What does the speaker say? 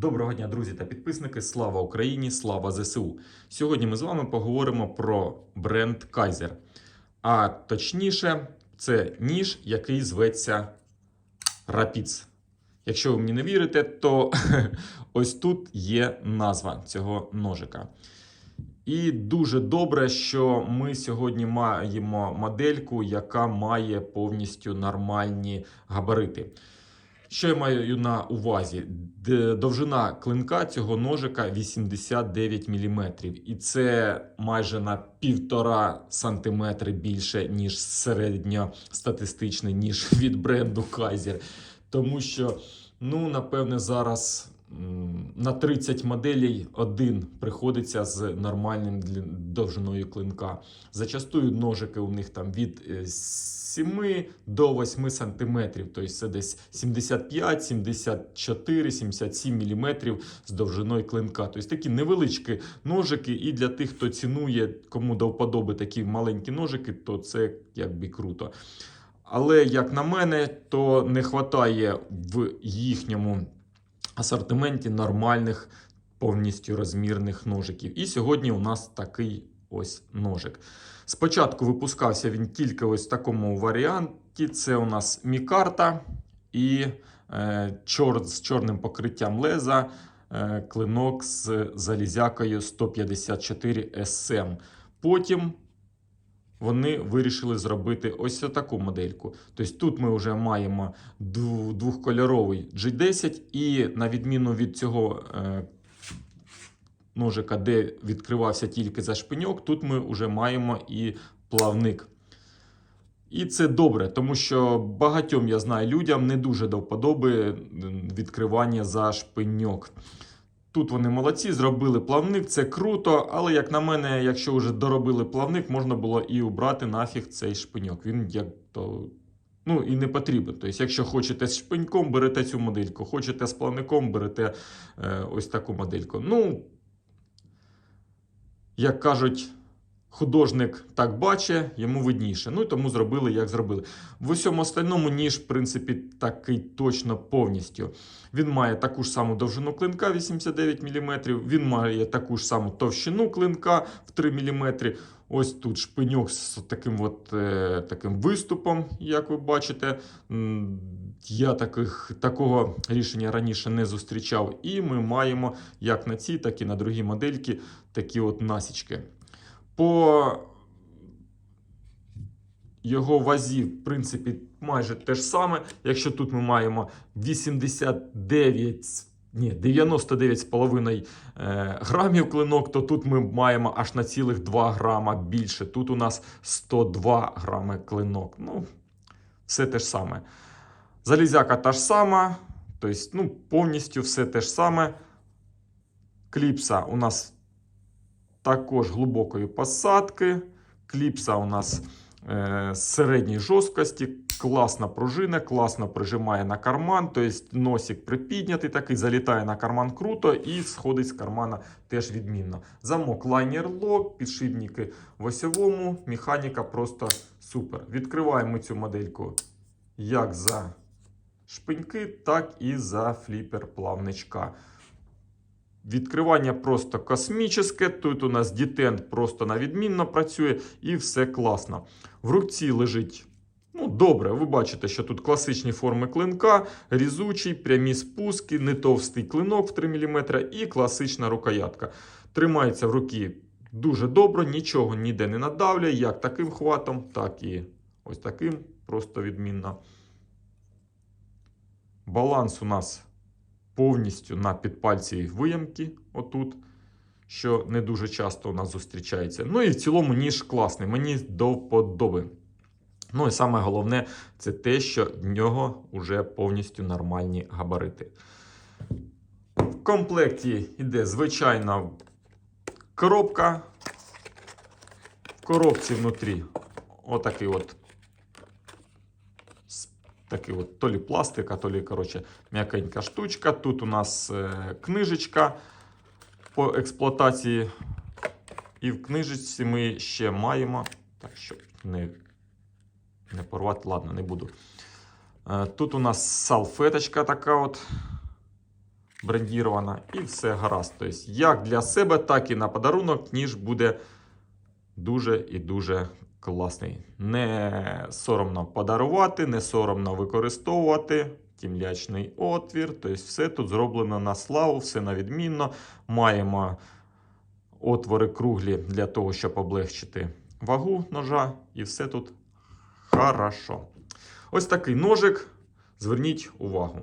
Доброго дня, друзі та підписники. Слава Україні! Слава ЗСУ! Сьогодні ми з вами поговоримо про бренд Kaiser. А точніше, це ніж, який зветься Rapids. Якщо ви мені не вірите, то ось тут є назва цього ножика. І дуже добре, що ми сьогодні маємо модельку, яка має повністю нормальні габарити. Що я маю на увазі? Довжина клинка цього ножика 89 мм. І це майже на півтора сантиметри більше, ніж середньостатистичний ніж від бренду Kaiser. Тому що, ну, напевне, зараз на 30 моделей один приходиться з нормальним довжиною клинка. Зачастую ножики у них там від е, 7 до 8 сантиметрів, тобто це десь 75, 74, 77 міліметрів з довжиною клинка. Тобто такі невеличкі ножики, і для тих, хто цінує, кому до вподоби такі маленькі ножики, то це якби круто. Але, як на мене, то не вистачає в їхньому асортименті нормальних повністю розмірних ножиків. І сьогодні у нас такий ось ножик. Спочатку випускався він тільки ось в такому варіанті. Це у нас мікарта і е, чор, з чорним покриттям леза, е, клинок з залізякою 154 SM. Потім вони вирішили зробити ось таку модельку. Тобто тут ми вже маємо двохкольоровий G10, і на відміну від цього е, ножика, де відкривався тільки за шпиньок, тут ми вже маємо і плавник. І це добре, тому що багатьом я знаю людям не дуже до вподоби відкривання за шпиньок. Тут вони молодці, зробили плавник, це круто, але як на мене, якщо вже доробили плавник, можна було і убрати нафіг цей шпиньок. Він як то. Ну і не потрібен. Тобто, якщо хочете з шпиньком, берете цю модельку, хочете з плавником, берете е, ось таку модельку. Ну, як кажуть, художник так бачить, йому видніше. Ну і тому зробили, як зробили. В усьому остальному ніж, в принципі, такий точно повністю. Він має таку ж саму довжину клинка 89 мм, він має таку ж саму товщину клинка в 3 мм. Ось тут шпиньок з таким от, е, таким виступом, як ви бачите. Я таких, такого рішення раніше не зустрічав. І ми маємо як на цій, так і на другій модельки такі от насічки. По його вазі, в принципі, майже те ж саме. Якщо тут ми маємо 89, ні, 99,5 е, грамів клинок, то тут ми маємо аж на цілих 2 грама більше. Тут у нас 102 грами клинок. Ну, все те ж саме. Залізяка та ж сама, тобто, ну, повністю все те ж саме. Кліпса у нас також глибокої посадки. Кліпса у нас е, середньої жорсткості, класна пружина, класно прижимає на карман, тобто носик припіднятий, такий залітає на карман круто і сходить з кармана теж відмінно. Замок лайнер лок, підшипники в осьовому, механіка просто супер. Відкриваємо цю модельку як за шпиньки, так і за фліпер плавничка. Відкривання просто космічне. Тут у нас дітент просто на відмінно працює і все класно. В руці лежить. Ну, добре, ви бачите, що тут класичні форми клинка, різучий, прямі спуски, не товстий клинок в 3 мм і класична рукоятка. Тримається в руки дуже добре, нічого ніде не надавлює, як таким хватом, так і ось таким, просто відмінно. Баланс у нас повністю на підпальці виямки, отут, що не дуже часто у нас зустрічається. Ну і в цілому ніж класний, мені до вподоби. Ну і саме головне, це те, що в нього вже повністю нормальні габарити. В комплекті йде звичайна коробка. В коробці внутрі отакий от такий от то лі пластика, то лі, коротше, м'якенька штучка. Тут у нас е, книжечка по експлуатації. І в книжечці ми ще маємо. Так, щоб не, не порвати, ладно, не буду. Е, Тут у нас салфеточка така от. брендірована, і все гаразд. Тобто, як для себе, так і на подарунок, ніж буде дуже і дуже класний. Не соромно подарувати, не соромно використовувати. Тімлячний отвір. Тобто, все тут зроблено на славу, все на відмінно. Маємо отвори круглі для того, щоб облегчити вагу ножа, і все тут хорошо. Ось такий ножик. Зверніть увагу.